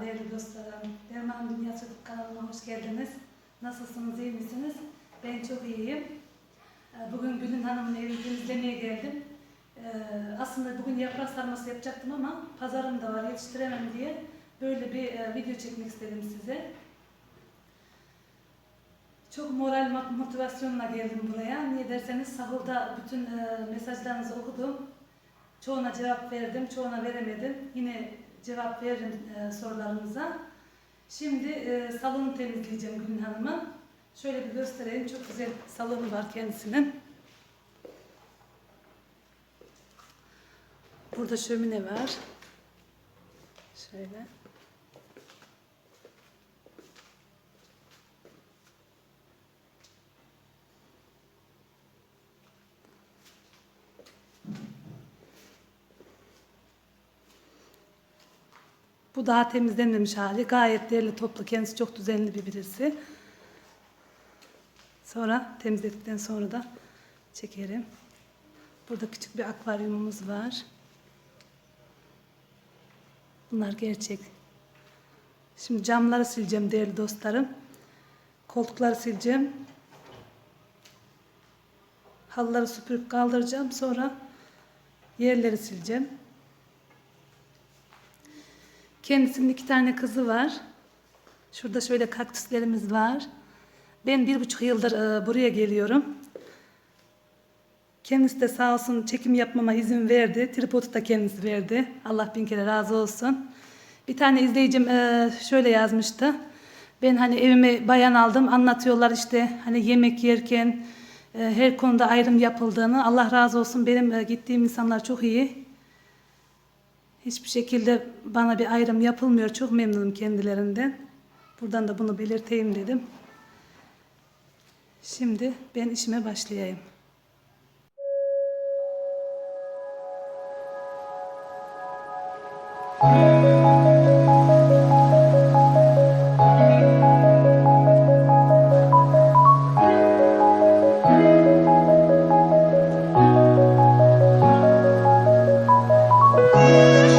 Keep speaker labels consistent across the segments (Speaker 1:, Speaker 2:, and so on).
Speaker 1: değerli dostlarım. Derman Dünyası YouTube kanalıma hoş geldiniz. Nasılsınız, iyi misiniz? Ben çok iyiyim. Ee, Bugün Gülün Hanım'ın evini temizlemeye geldim. Ee, Aslında bugün yaprak sarması yapacaktım ama pazarım da var, yetiştiremem diye böyle bir e, video çekmek istedim size. Çok moral mo- motivasyonla geldim buraya. Niye derseniz sahurda bütün e, mesajlarınızı okudum. Çoğuna cevap verdim, çoğuna veremedim. Yine cevap veririm e, sorularınıza. Şimdi e, salonu temizleyeceğim Gülün Hanım'ın. Şöyle bir göstereyim. Çok güzel salonu var kendisinin. Burada şömine var. Şöyle. Bu daha temizlenmemiş hali. Gayet değerli toplu. Kendisi çok düzenli bir birisi. Sonra temizledikten sonra da çekerim. Burada küçük bir akvaryumumuz var. Bunlar gerçek. Şimdi camları sileceğim değerli dostlarım. Koltukları sileceğim. Halıları süpürüp kaldıracağım. Sonra yerleri sileceğim. Kendisinin iki tane kızı var. Şurada şöyle kaktüslerimiz var. Ben bir buçuk yıldır e, buraya geliyorum. Kendisi de sağ olsun çekim yapmama izin verdi. Tripodu da kendisi verdi. Allah bin kere razı olsun. Bir tane izleyicim e, şöyle yazmıştı. Ben hani evime bayan aldım. Anlatıyorlar işte hani yemek yerken e, her konuda ayrım yapıldığını. Allah razı olsun benim e, gittiğim insanlar çok iyi. Hiçbir şekilde bana bir ayrım yapılmıyor. Çok memnunum kendilerinden. Buradan da bunu belirteyim dedim. Şimdi ben işime başlayayım. Música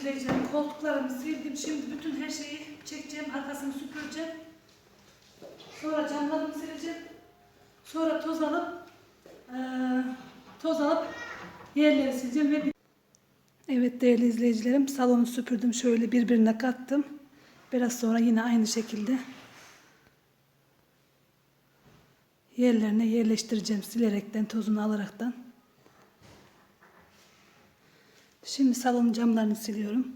Speaker 1: temizleyeceğim, koltuklarımı sildim. Şimdi bütün her şeyi çekeceğim, arkasını süpüreceğim. Sonra camlarımı sileceğim. Sonra toz alıp e, toz alıp yerleri sileceğim ve Evet değerli izleyicilerim salonu süpürdüm şöyle birbirine kattım. Biraz sonra yine aynı şekilde yerlerine yerleştireceğim silerekten tozunu alaraktan. Şimdi salon camlarını siliyorum.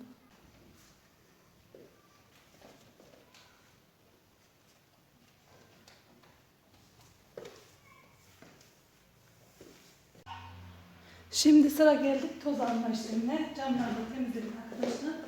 Speaker 1: Şimdi sıra geldik toz alma işlemine. Camları da temizledik arkadaşlar.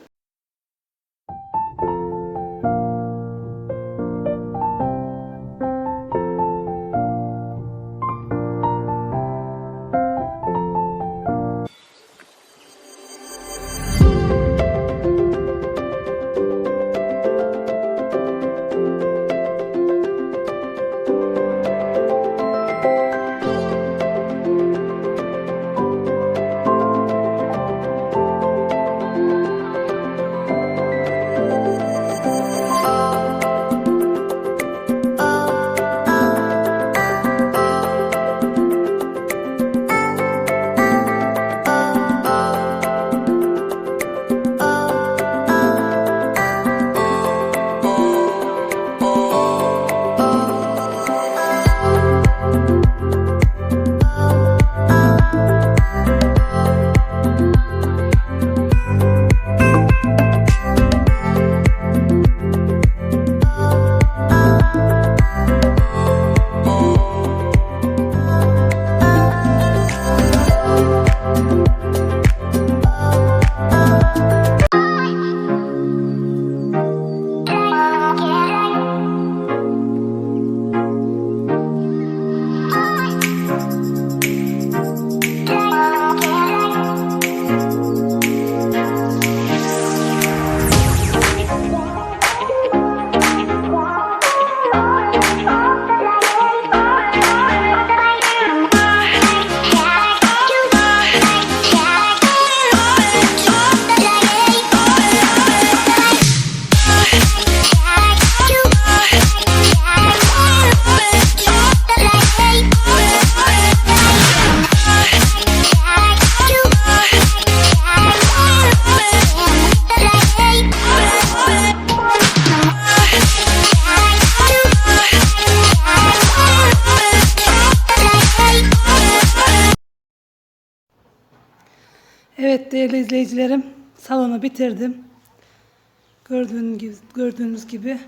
Speaker 1: Evet değerli izleyicilerim salonu bitirdim. Gördüğünüz gibi, gördüğünüz gibi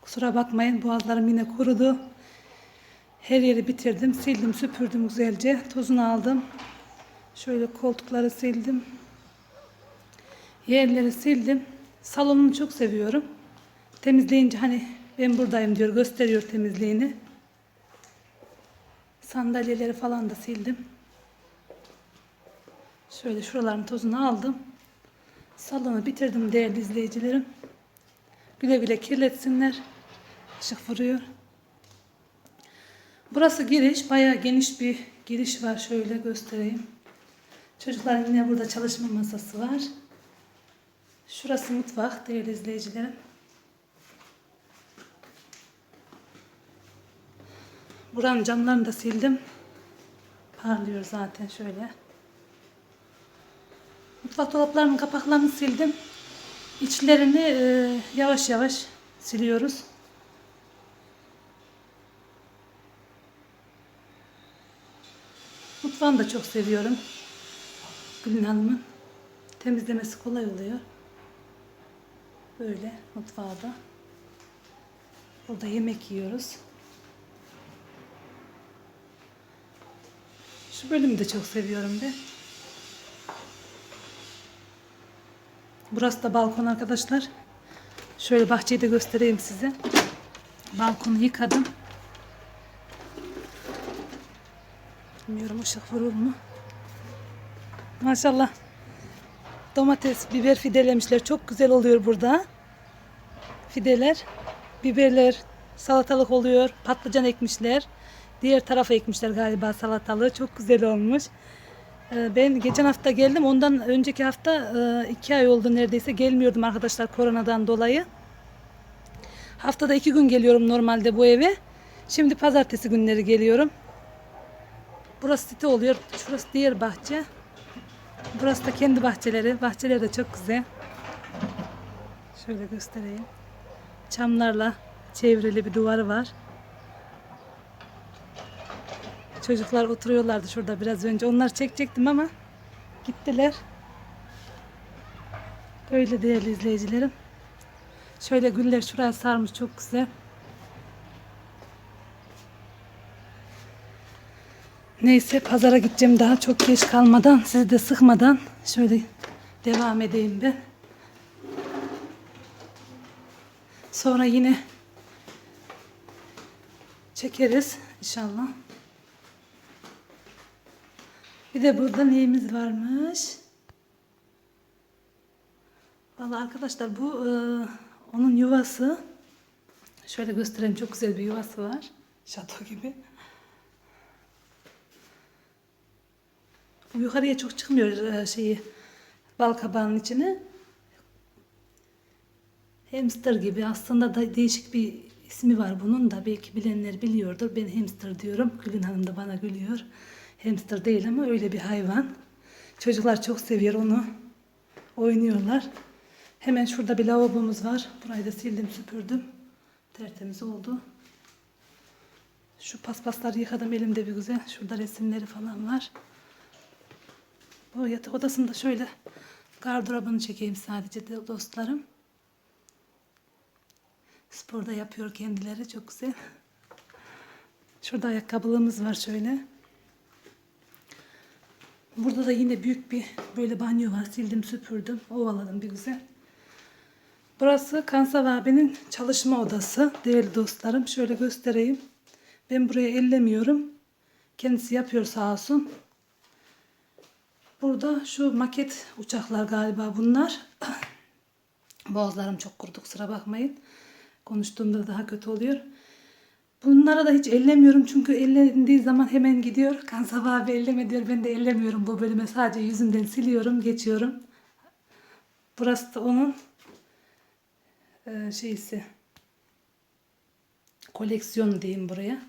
Speaker 1: kusura bakmayın boğazlarım yine kurudu. Her yeri bitirdim. Sildim süpürdüm güzelce. Tozunu aldım. Şöyle koltukları sildim. Yerleri sildim. Salonumu çok seviyorum. Temizleyince hani ben buradayım diyor gösteriyor temizliğini. Sandalyeleri falan da sildim. Şöyle şuraların tozunu aldım. Salonu bitirdim değerli izleyicilerim. Güle güle kirletsinler. Işık vuruyor. Burası giriş. Bayağı geniş bir giriş var. Şöyle göstereyim. Çocukların yine burada çalışma masası var. Şurası mutfak değerli izleyicilerim. Buranın camlarını da sildim. Parlıyor zaten şöyle. Mutfak dolaplarının kapaklarını sildim. İçlerini e, yavaş yavaş siliyoruz. Mutfağını da çok seviyorum. Gülün Hanım'ın temizlemesi kolay oluyor. Böyle mutfağı da. Burada yemek yiyoruz. Şu bölümü de çok seviyorum ben. Burası da balkon arkadaşlar. Şöyle bahçeyi de göstereyim size. Balkonu yıkadım. Bilmiyorum ışık vurur mu? Maşallah. Domates, biber fidelemişler. Çok güzel oluyor burada. Fideler, biberler, salatalık oluyor. Patlıcan ekmişler. Diğer tarafa ekmişler galiba salatalığı. Çok güzel olmuş. Ee, Ben geçen hafta geldim. Ondan önceki hafta e, iki ay oldu neredeyse. Gelmiyordum arkadaşlar koronadan dolayı. Haftada iki gün geliyorum normalde bu eve. Şimdi pazartesi günleri geliyorum. Burası site oluyor. Şurası diğer bahçe. Burası da kendi bahçeleri. Bahçeleri de çok güzel. Şöyle göstereyim. Çamlarla çevrili bir duvarı var. Çocuklar oturuyorlardı şurada biraz önce. Onları çekecektim ama gittiler. Öyle değerli izleyicilerim. Şöyle güller şuraya sarmış çok güzel. Neyse pazara gideceğim daha çok geç kalmadan sizi de sıkmadan şöyle devam edeyim ben. Sonra yine çekeriz inşallah. Bir de burada neyimiz varmış? Vallahi arkadaşlar bu e, onun yuvası. Şöyle göstereyim çok güzel bir yuvası var. Şato gibi. Bu yukarıya çok çıkmıyor e, şeyi bal kabağının içine. Hamster gibi aslında da değişik bir ismi var bunun da belki bilenler biliyordur. Ben hamster diyorum. Gülün Hanım da bana gülüyor. Hamster değil ama öyle bir hayvan. Çocuklar çok seviyor onu. Oynuyorlar. Hemen şurada bir lavabomuz var. Burayı da sildim süpürdüm. Tertemiz oldu. Şu paspasları yıkadım elimde bir güzel. Şurada resimleri falan var. Bu yatak odasında şöyle gardırobunu çekeyim sadece de dostlarım. Sporda yapıyor kendileri çok güzel. Şurada ayakkabılığımız var şöyle. Burada da yine büyük bir böyle banyo var. Sildim süpürdüm. Ovaladım bir güzel. Burası Kansav abinin çalışma odası. Değerli dostlarım. Şöyle göstereyim. Ben buraya ellemiyorum. Kendisi yapıyor sağ olsun. Burada şu maket uçaklar galiba bunlar. Boğazlarım çok kurudu kusura bakmayın. Konuştuğumda daha kötü oluyor. Bunlara da hiç ellemiyorum çünkü ellendiği zaman hemen gidiyor. Kansav abi elleme diyor. Ben de ellemiyorum bu bölüme. Sadece yüzümden siliyorum, geçiyorum. Burası da onun e, şeysi. Koleksiyon diyeyim buraya.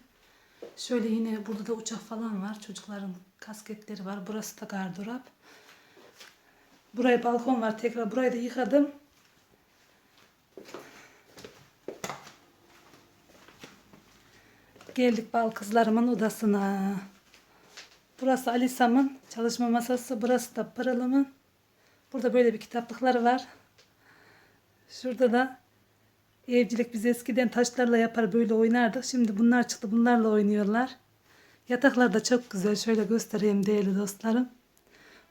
Speaker 1: Şöyle yine burada da uçak falan var. Çocukların kasketleri var. Burası da gardırop. Buraya balkon var. Tekrar burayı da yıkadım. Geldik bal kızlarımın odasına. Burası Alisa'mın çalışma masası. Burası da Pırıl'ımın. Burada böyle bir kitaplıkları var. Şurada da evcilik biz eskiden taşlarla yapar böyle oynardık. Şimdi bunlar çıktı bunlarla oynuyorlar. Yataklar da çok güzel. Şöyle göstereyim değerli dostlarım.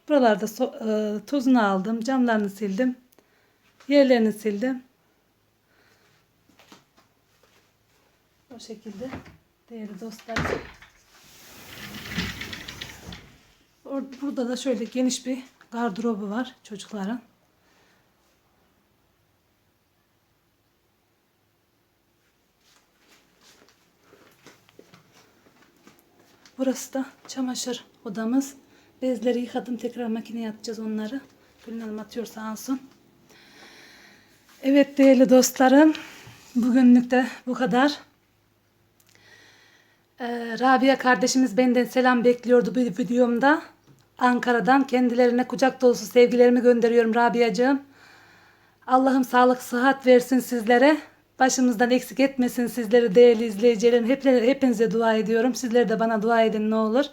Speaker 1: Buralarda so- e, tozunu aldım. Camlarını sildim. Yerlerini sildim. O şekilde değerli dostlar. Burada da şöyle geniş bir gardırobu var çocukların. Burası da çamaşır odamız. Bezleri yıkadım. Tekrar makineye atacağız onları. Gülün Hanım atıyor sağ olsun. Evet değerli dostlarım. Bugünlük de bu kadar. Ee, Rabia kardeşimiz benden selam bekliyordu bu videomda. Ankara'dan kendilerine kucak dolusu sevgilerimi gönderiyorum Rabia'cığım. Allah'ım sağlık sıhhat versin sizlere. Başımızdan eksik etmesin sizleri değerli izleyicilerim. Hep, hepinize dua ediyorum. Sizler de bana dua edin ne olur.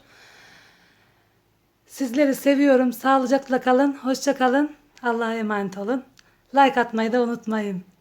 Speaker 1: Sizleri seviyorum. Sağlıcakla kalın. Hoşça kalın. Allah'a emanet olun. Like atmayı da unutmayın.